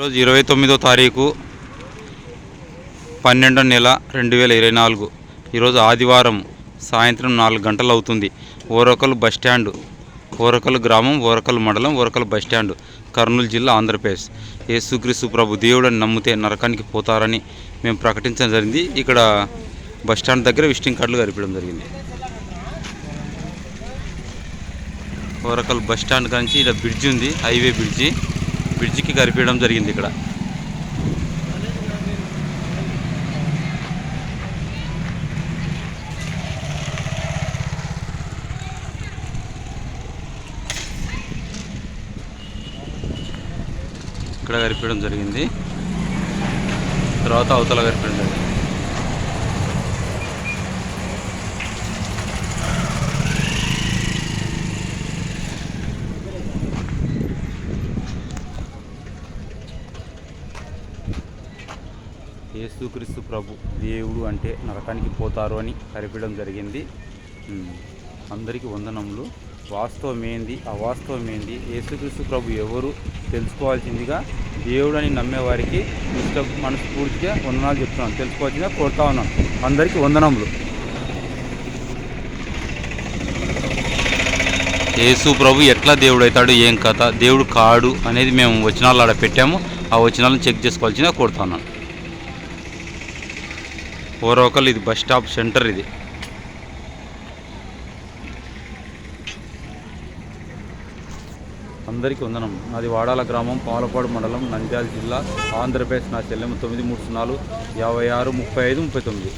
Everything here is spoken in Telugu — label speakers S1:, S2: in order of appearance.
S1: ఈరోజు ఇరవై తొమ్మిదో తారీఖు పన్నెండో నెల రెండు వేల ఇరవై నాలుగు. ఈరోజు ఆదివారం సాయంత్రం నాలుగు గంటలు అవుతుంది. ఓరకల్ బస్ స్టాండ్ ఓరకల్ గ్రామం ఓరకల్ మండలం ఓరకల్ బస్ స్టాండ్ కర్నూలు జిల్లా ఆంధ్రప్రదేశ్. యేసుక్రీస్తు ప్రభు దేవుడని నమ్మితే నరకానికి పోతారని మేము ప్రకటించడం జరిగింది. ఇక్కడ బస్ స్టాండ్ దగ్గర విజిటింగ్ కార్డులు గడిపడం జరిగింది. ఓరకల్ బస్ స్టాండ్ నుంచి ఇక్కడ బ్రిడ్జి ఉంది హైవే బ్రిడ్జి. బ్రిడ్జికి కరిపేయడం జరిగింది ఇక్కడ. ఇక్కడ కరిపేయడం జరిగింది. తర్వాత అవతల కరిపేయడం జరిగింది. యేసుక్రీస్తు ప్రభు దేవుడు అంటే నరకానికి పోతారు అని కరిపడం జరిగింది. అందరికీ వందనములు. వాస్తవం ఏంది అవాస్తవం ఏంది యేసుక్రీస్తు ప్రభు ఎవరు? తెలుసుకోవాల్సిందిగా దేవుడు అని నమ్మేవారికి ఇష్ట మనస్ఫూర్తిగా వందనాలు చెప్తున్నాను. తెలుసుకోవాల్సిందిగా కోరుతా ఉన్నాను. అందరికీ వందనములు. యేసు ప్రభు ఎట్లా దేవుడు అవుతాడు ఏం కథ? దేవుడు కాడు అనేది మేము వచనాలు ఆడ పెట్టాము. ఆ వచనాలను చెక్ చేసుకోవాల్సిందిగా కోరుతున్నాను ఓరోకల్ ఇది బస్ స్టాప్ సెంటర్ ఇది. అందరికీ వందనం. నాది వాడాల గ్రామం పాలపాడు మండలం నంద్యాల జిల్లా ఆంధ్రప్రదేశ్. నా చెల్లెమ్మ తొమ్మిది మూడు సున్నాలు యాభై ఆరు ముప్పై ఐదు ముప్పై తొమ్మిది.